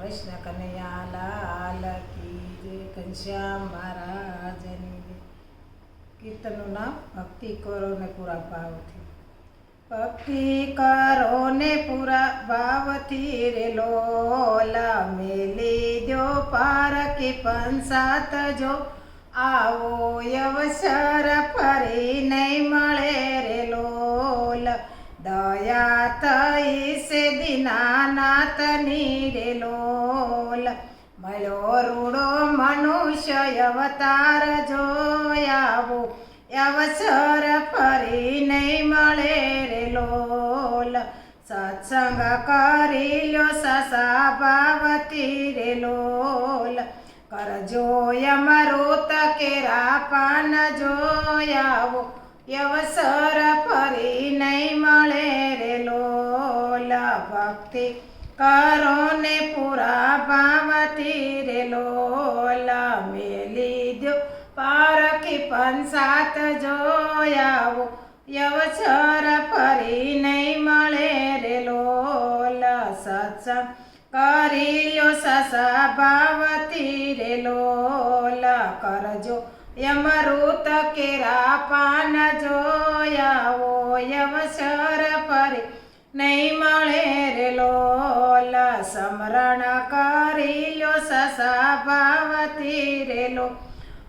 કૃષ્ણ કનૈયા લાલ કી જય ઘનશ્યામ મહારાજની જય. કીર્તનનું નામ ભક્તિ કરો ને પૂરા ભાવથી ભક્તિ કરો ને પૂરા ભાવથી રે લોલા મેલી દો પારકી પંસાત જો આવો અવસર નહીં મળે દયા થઈ છે દીનાનાથની લોલ. મળ્યો રૂડો મનુષ્ય અવતાર જોયાવો અવસર ફરી નહીં મળે રે લોલ. સત્સંગ કરી લ્યો સસા ભાવતી રે લોલ. કરજો યમરૂત કેરા પાન જોયાવો અવસર ફરી ભક્તિ કરો ને પૂરા ભાવતી રે લોલ મેલી દો પારખી પંસાત જોયાવો યવસર ફરી નહીં મળે રે લોલ સત્સંગ. કરી લો સસા ભાવતી રે લોલ કરજો. યમૃત કેરા પાન જોયાવો યવસર ફરી નહીં મળે સ્મરણ સમરણ કરી લો સસા ભાવતી રેલો.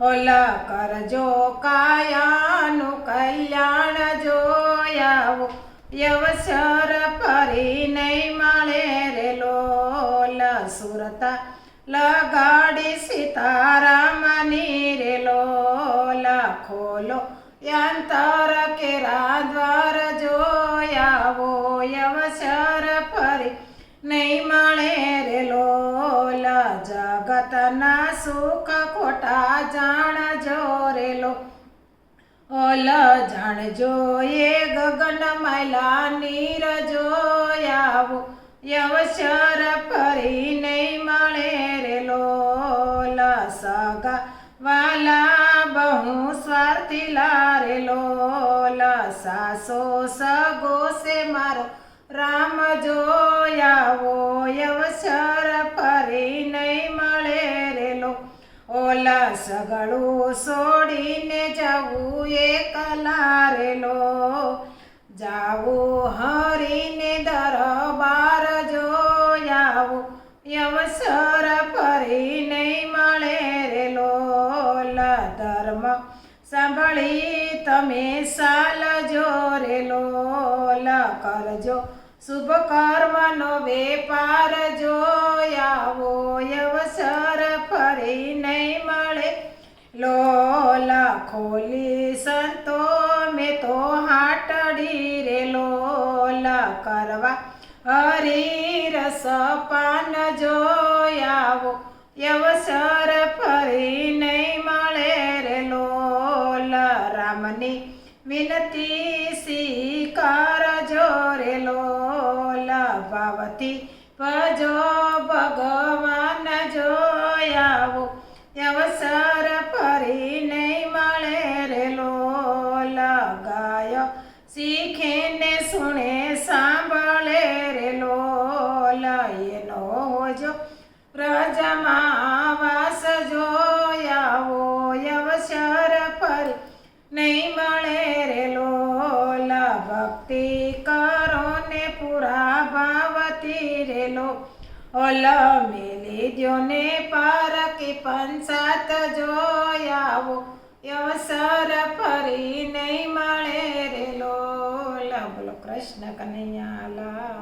ઓલ કરજો કાયાનું કલ્યાણ જોયાવો. યવસર ફરી નહીં મળે રે લોલ સુરતા લગાડી સીતારામની રે લોલ ખોલો યંતર કેરા દ્વાર જોયાવો અવસર ફરી. નહીં મળે રે લોલ જગતના સુખ ખોટા જાણજો રે લો. ઓલ જાણજો એ ગગન મૈલા નીર જોયાવો અવસર ફરી લારે લોલ સાસો સગો સે મારો રામ જોયાવો, અવસર ફરી નહીં મળે રેલો. ઓલા સગળું સોડીને જવું એકલા રે લો જાવું તમે સાલજો રે લોલ કરજો. શુભ કર્મનો વેપાર જોયાવો અવસર ફરી નહીં મળે. લોલા ખોલી સંતો, મેં તો હાટડી રે લોલા કરવા. હરી રસ પાન જોયાવો અવસર ફરી વિનતી સ્વીકાર જો રે લોલ ભાવતી ભજો ભગવાન જોયાવો અવસર ફરી નહીં મળે રે લોલ ગાય શીખે ને સુણે સાંભળે રે લોલ એનો જો પ્રજમાં વાસ જોયાવો અવસર ફરી નહીં ભાવતી રે લો ઓલ મેલી દ્યો ને પારકી પંચાત જોયાવો અવસર ફરી નહીં મળે રેલો. બોલો, કૃષ્ણ કનૈયા